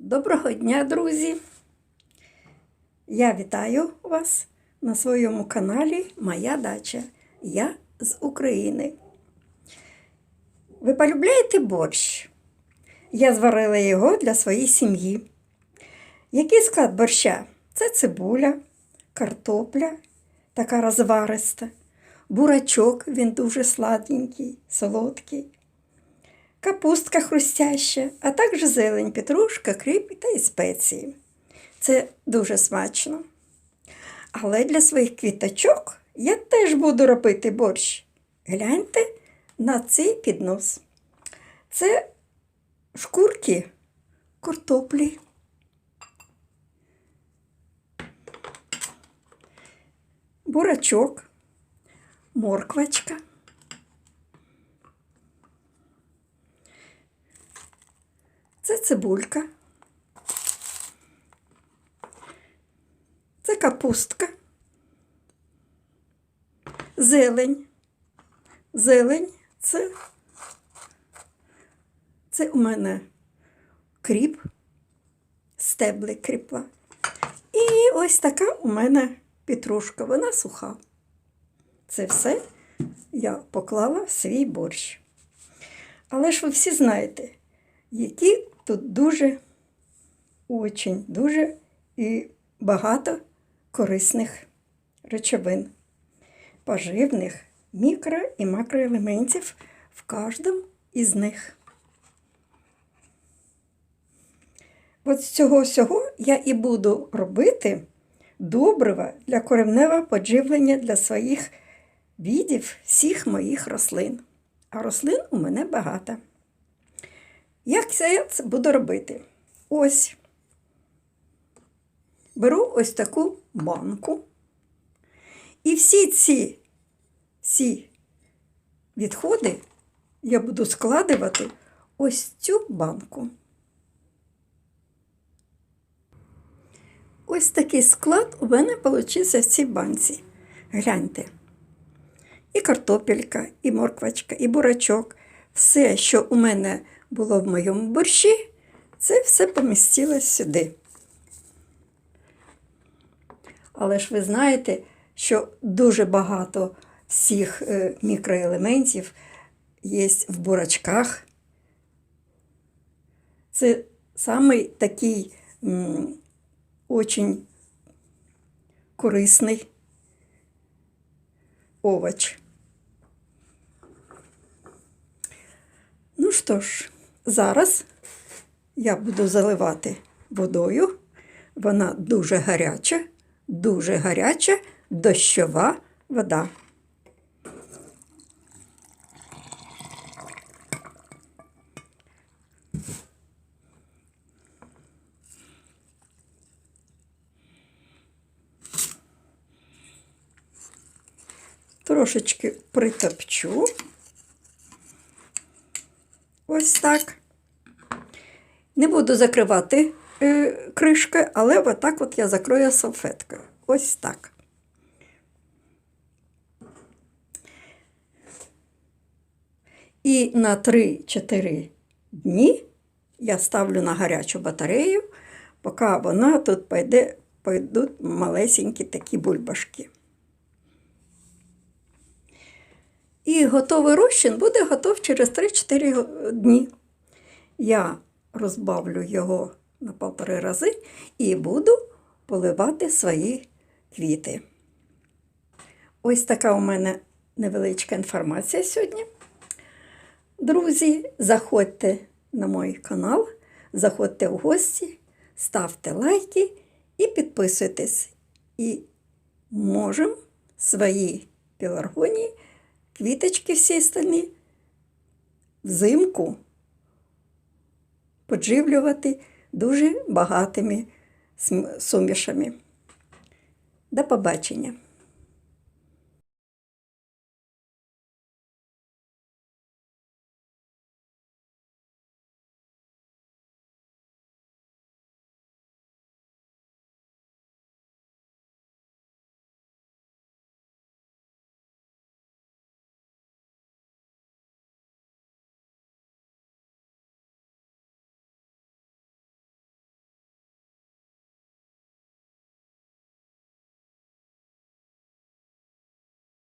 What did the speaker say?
Доброго дня, друзі! Я вітаю вас на своєму каналі Моя дача. Я з України. Ви полюбляєте борщ? Я зварила його для своєї сім'ї. Який склад борща? Це цибуля, картопля, така розвариста, бурачок, він дуже сладенький, солодкий капустка хрустяща, а також зелень, петрушка, кріп та і спеції. Це дуже смачно. Але для своїх квіточок я теж буду робити борщ. Гляньте на цей піднос. Це шкурки картоплі. Бурачок, морквочка. Це цибулька. Це капустка. Зелень. Зелень це, це у мене кріп, стебли кріпла. І ось така у мене петрушка, вона суха. Це все я поклала в свій борщ. Але ж ви всі знаєте, які тут дуже очень, дуже і багато корисних речовин, поживних мікро і макроелементів в кожному із них. От з цього всього я і буду робити добрива для кореневого подживлення для своїх відів всіх моїх рослин. А рослин у мене багато. Як я це буду робити? Ось беру ось таку банку. І всі ці всі відходи я буду складувати ось цю банку. Ось такий склад у мене вийшов в цій банці. Гляньте. І картопелька, і морквочка, і бурачок. Все, що у мене було в моєму борщі, це все помістилось сюди. Але ж ви знаєте, що дуже багато всіх е, мікроелементів є в бурачках. Це самий такий м, очень корисний овоч. Ну що ж, зараз я буду заливати водою. Вона дуже гаряча, дуже гаряча дощова вода. Трошечки притопчу. Ось так. Не буду закривати е, кришки, але отак от я закрою салфеткою. Ось так. І на 3-4 дні я ставлю на гарячу батарею, поки вона тут пойде, пойдуть малесенькі такі бульбашки. І готовий розчин буде готов через 3-4 дні. Я розбавлю його на полтори рази і буду поливати свої квіти. Ось така у мене невеличка інформація сьогодні. Друзі, заходьте на мій канал, заходьте в гості, ставте лайки і підписуйтесь. І можемо свої пеларгонії, квіточки всі остальні взимку подживлювати дуже багатими сумішами. До побачення!